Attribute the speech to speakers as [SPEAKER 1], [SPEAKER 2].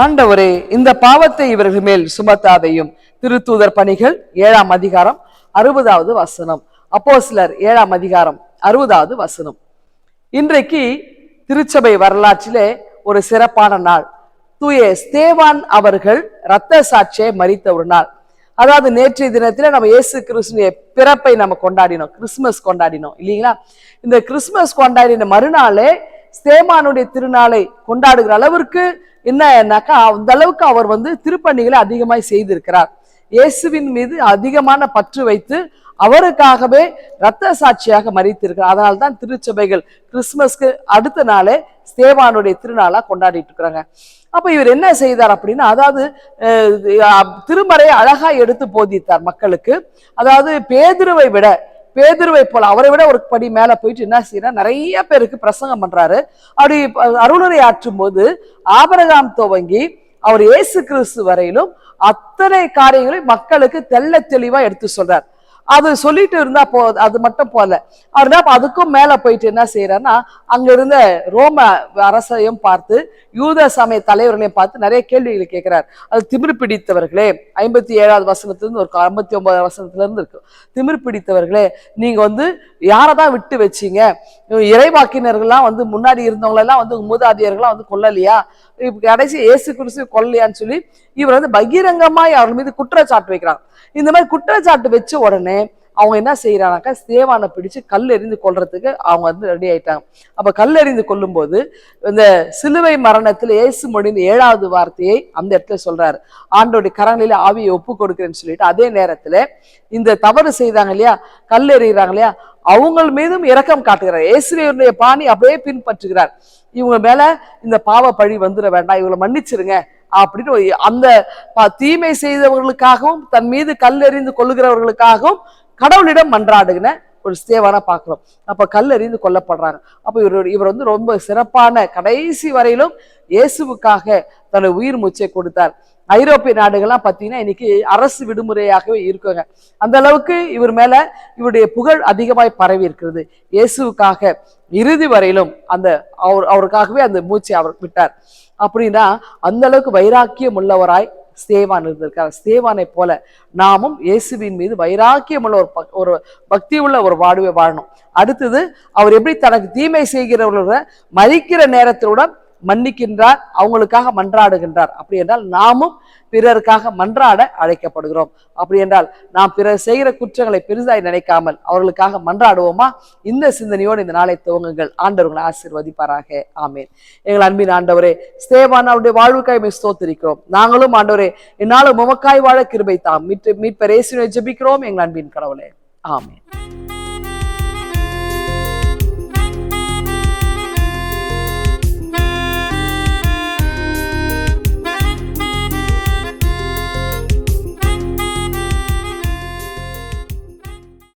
[SPEAKER 1] ஆண்டவரே இந்த பாவத்தை இவர்கள் மேல் சுமத்தாதையும். திருத்தூதர் பணிகள் ஏழாம் அதிகாரம் அறுபதாவது வசனம். அப்போ சிலர் ஏழாம் அதிகாரம் அறுபதாவது வசனம். இன்றைக்கு திருச்சபை வரலாற்றிலே ஒரு சிறப்பான நாள். தூய ஸ்தேவான் அவர்கள் இரத்த சாட்சியை மறித்த ஒரு நாள். அதாவது நேற்றைய தினத்துல நம்ம இயேசு கிறிஸ்துடைய பிறப்பை நம்ம கொண்டாடினோம். கிறிஸ்துமஸ் கொண்டாடினோம் இல்லைங்களா? இந்த கிறிஸ்துமஸ் கொண்டாடின மறுநாளே ஸ்தேமானுடைய திருநாளை கொண்டாடுகிற அளவிற்கு என்னன்னாக்கா அந்த அளவுக்கு அவர் வந்து திருப்பணிகளை அதிகமாய் செய்திருக்கிறார். இயேசுவின் மீது அதிகமான பற்று வைத்து அவருக்காகவே இரத்த சாட்சியாக மறித்திருக்கிறார் அதனால தான் திருச்சபைகள் கிறிஸ்துமஸ்க்கு அடுத்த நாளே ஸ்தேவானுடைய திருநாளாக கொண்டாடிட்டு இருக்கிறாங்க அப்ப இவர் என்ன செய்தார் அப்படின்னா அதாவது திருமறையை அழகா எடுத்து போதித்தார் மக்களுக்கு. அதாவது பேதுருவை விட பேதுருவை போல அவரை விட ஒரு படி மேல போயிட்டு என்ன செய்யறார் நிறைய பேருக்கு பிரசங்கம் பண்றாரு. அப்படி அருளுரை ஆற்றும் போது ஆபரகாம் துவங்கி அவர் இயேசு கிறிஸ்து வரையிலும் அத்தனை காரியங்களையும் மக்களுக்கு தெள்ள தெளிவா எடுத்து சொல்றார். அது சொல்லிட்டு இருந்தா போ அது மட்டும் போல. அவர் என்ன அதுக்கும் மேல போயிட்டு என்ன செய்யறாருன்னா அங்க இருந்த ரோம அரசையும் பார்த்து யூத சமய தலைவர்களையும் பார்த்து நிறைய கேள்விகளை கேட்கிறார். அது திமிர் பிடித்தவர்களே ஐம்பத்தி ஏழாவது வசனத்திலிருந்து ஒரு ஐம்பத்தி ஒன்பதாவது வசனத்துல இருந்து இருக்கு. திமிர் பிடித்தவர்களே நீங்க வந்து யாரை தான் விட்டு வச்சீங்க? இறைவாக்கினர்கள்லாம் வந்து முன்னாடி இருந்தவங்களெல்லாம் வந்து மூதாதியர்கள்லாம் வந்து கொல்லலையா? இப்ப கடைசி ஏசு கிறிஸ்து கொல்லலையான்னு சொல்லி இவர் வந்து பகிரங்கமாய் அவர்கள் மீது குற்றச்சாட்டு வைக்கிறாங்க இந்த மாதிரி குற்றச்சாட்டு வச்ச உடனே அவங்க என்ன செய்யறாங்கனாக்கா சேவானை பிடிச்சு கல் எறிந்து கொள்றதுக்கு அவங்க வந்து ரெடி ஆயிட்டாங்க. அப்ப கல் எறிந்து கொல்லும்போது இந்த சிலுவை மரணத்தில் இயேசு மொழியின் ஏழாவது வார்த்தையை அந்த இடத்துல சொல்றாரு. ஆண்டோடைய கரங்களில ஆவியை ஒப்பு கொடுக்குறேன்னு சொல்லிட்டு அதே நேரத்துல இந்த தவறு செய்தாங்க இல்லையா கல் எறிகிறாங்க இல்லையா அவங்க மீதும் இரக்கம் காட்டுகிறார். இயேசுடைய பாணி அப்படியே பின்பற்றுகிறார். இவங்க மேல இந்த பாவ பழி வந்துட வேண்டாம் இவங்களை மன்னிச்சிருங்க அப்படின்னு ஒரு- அந்த தீமை செய்தவர்களுக்காகவும் தன் மீது கல் எறிந்து கொள்ளுகிறவர்களுக்காகவும் கடவுளிடம் மன்றாடுகின ஒரு சேவானா பார்க்குறோம். அப்போ கல் அறிந்து கொல்லப்படுறாங்க. அப்போ இவர் இவர் வந்து ரொம்ப சிறப்பான கடைசி வரையிலும் இயேசுவுக்காக தன்னுடைய உயிர் மூச்சை கொடுத்தார். ஐரோப்பிய நாடுகள்லாம் பார்த்தீங்கன்னா இன்னைக்கு அரசு விடுமுறையாகவே இருக்குங்க. அந்த அளவுக்கு இவர் மேல இவருடைய புகழ் அதிகமாய் பரவி இருக்கிறது. இயேசுவுக்காக இறுதி வரையிலும் அந்த அவர் அவருக்காகவே அந்த மூச்சை அவர் விட்டார். அப்படின்னா அந்த அளவுக்கு வைராக்கியம் உள்ளவராய் ஸ்தேவான் இருந்திருக்கார். ஸ்தேவானை போல நாமும் இயேசுவின் மீது வைராக்கியம் உள்ள ஒரு பக்- ஒரு பக்தி உள்ள ஒரு வாழ்வை வாழணும். அடுத்தது அவர் எப்படி தனக்கு தீமை செய்கிறவர்களோட மறிக்கிற நேரத்திலோட மன்னிக்கின்றார் அவங்களுக்காக மன்றாடுகின்றார். அப்படி என்றால் நாமும் பிறருக்காக மன்றாட அழைக்கப்படுகிறோம். அப்படி என்றால் நாம் பிறர் செய்கிற குற்றங்களை பெரிதாய் நினைக்காமல் அவர்களுக்காக மன்றாடுவோமா? இந்த சிந்தனையோடு இந்த நாளை துவங்குங்கள். ஆண்டவர்களை ஆசீர்வதிப்பாராக. ஆமேன். எங்கள் அன்பின் ஆண்டவரே ஸ்தேவான் அவருடைய வாழ்வுக்காய் ஸ்தோத்திருக்கிறோம். நாங்களும் ஆண்டவரே என்னாலும் உமக்காய் வாழ கிருபை தாம். மீட்பு மீட்பரேசினை ஜெபிக்கிறோம் எங்கள் அன்பின் கடவுளே. ஆமேன்.